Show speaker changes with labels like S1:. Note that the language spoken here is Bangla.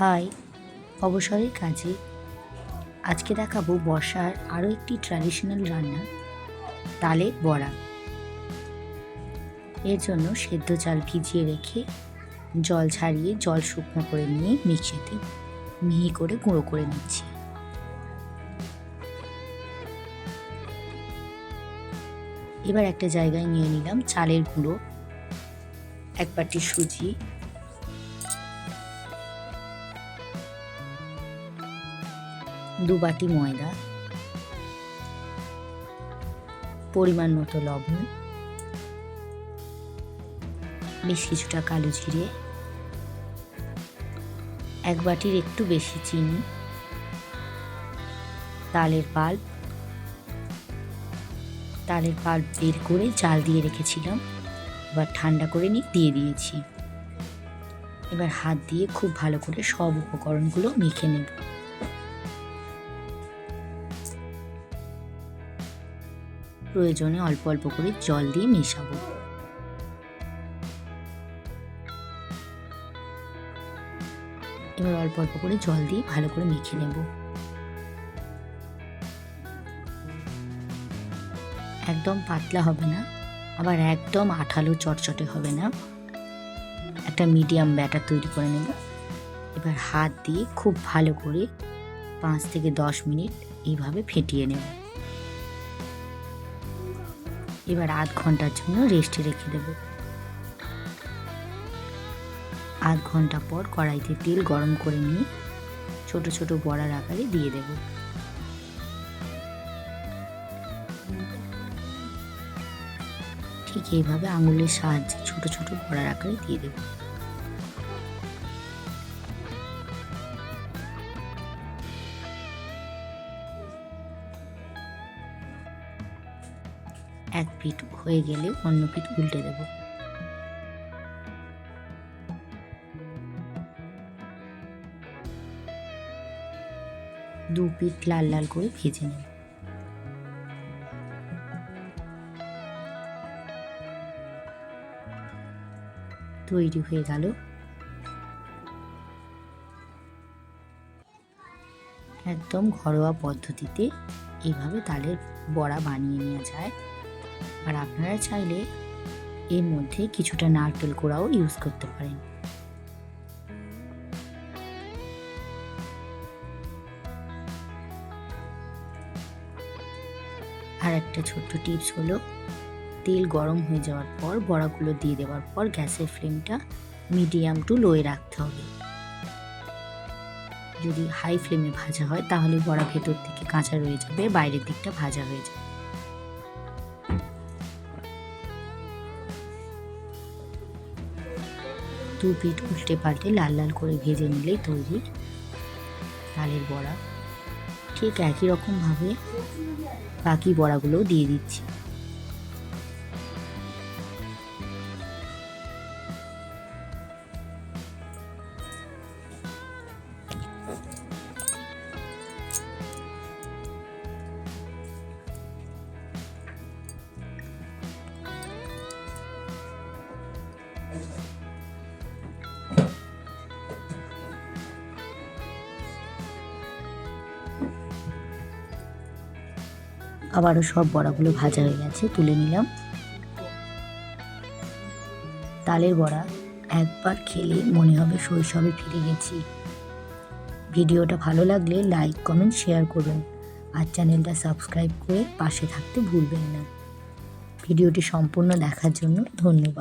S1: হাই অবসরের কাজে। আজকে দেখাবো বর্ষার আরও একটি ট্র্যাডিশনাল রান্না, তালের বড়া। এর জন্য সেদ্ধ চাল ভিজিয়ে রেখে জল ছাড়িয়ে জল শুকনো করে নিয়ে মিক্সিতে মিহি করে গুঁড়ো করে নিচ্ছি। এবার একটা জায়গায় নিয়ে নিলাম চালের গুঁড়ো, এক বাটি সুজি দু বাটি ময়দা, পরিমাণ মতো লবণ, বেশ কিছুটা কালো জিরে, এক বাটির একটু বেশি চিনি, তালের পাল্প তালের পাল্প বের করে চাল দিয়ে রেখেছিলাম, এবার ঠান্ডা করে নিয়ে দিয়ে দিয়েছি। এবার হাত দিয়ে খুব ভালো করে সব উপকরণগুলো মেখে নেব। প্রয়োজনে অল্প অল্প করে জল দিয়ে মেশাবো। এবার অল্প অল্প করে জল দিয়ে ভালো করে মেখে নেব। একদম পাতলা হবে না, আবার একদম আঠালো চটচটে হবে না। একটা মিডিয়াম ব্যাটার তৈরি করে নেব। এবার হাত দিয়ে খুব ভালো করে পাঁচ থেকে দশ মিনিট এইভাবে ফেটিয়ে নেব। এবার আধ ঘণ্টার জন্য রেস্টে রেখে দেব। আধ ঘণ্টা পর কড়াইতে তেল গরম করে নিয়ে ছোট ছোট বড়ার আকারে দিয়ে দেব। ঠিক এইভাবে আঙুলের সাহায্যে ছোট ছোট বড়ার আকারে দিয়ে দেব। এক পিঠ হয়ে গেলে অন্য পিঠ উল্টে দেব। দু পিঠ লাল লাল করে ভেজে নেব তৈরি হয়ে গেল। একদম ঘরোয়া পদ্ধতিতে এইভাবে তালের বড়া বানিয়ে নেওয়া যায়। আর আপনারা চাইলে এর মধ্যে কিছুটা নারকেল কোড়াও ইউজ করতে পারেন। আর একটা ছোট্ট টিপস হলো, তেল গরম হয়ে যাওয়ার পর বড়াগুলো দিয়ে দেওয়ার পর গ্যাসের ফ্লেমটা মিডিয়াম টু লোয়ে রাখতে হবে। যদি হাই ফ্লেমে ভাজা হয়, তাহলে বড়া ভেতর থেকে কাঁচা রয়ে যাবে, বাইরের দিকটা ভাজা হয়ে যাবে। দু পিঠ উল্টে পাল্টে লাল লাল করে ভেজে নিলেই তৈরি তালের বড়া। ঠিক একই রকমভাবে বাকি বড়াগুলোও দিয়ে দিচ্ছি। আবারও সব বড়াগুলো ভাজা হয়ে গেছে, তুলে নিলাম। তালের বড়া একবার খেলে মনে হবে শৈশবে ফিরে গেছি। ভিডিওটা ভালো লাগলে লাইক, কমেন্ট, শেয়ার করুন আর চ্যানেলটা সাবস্ক্রাইব করে পাশে থাকতে ভুলবেন না। ভিডিওটি সম্পূর্ণ দেখার জন্য ধন্যবাদ।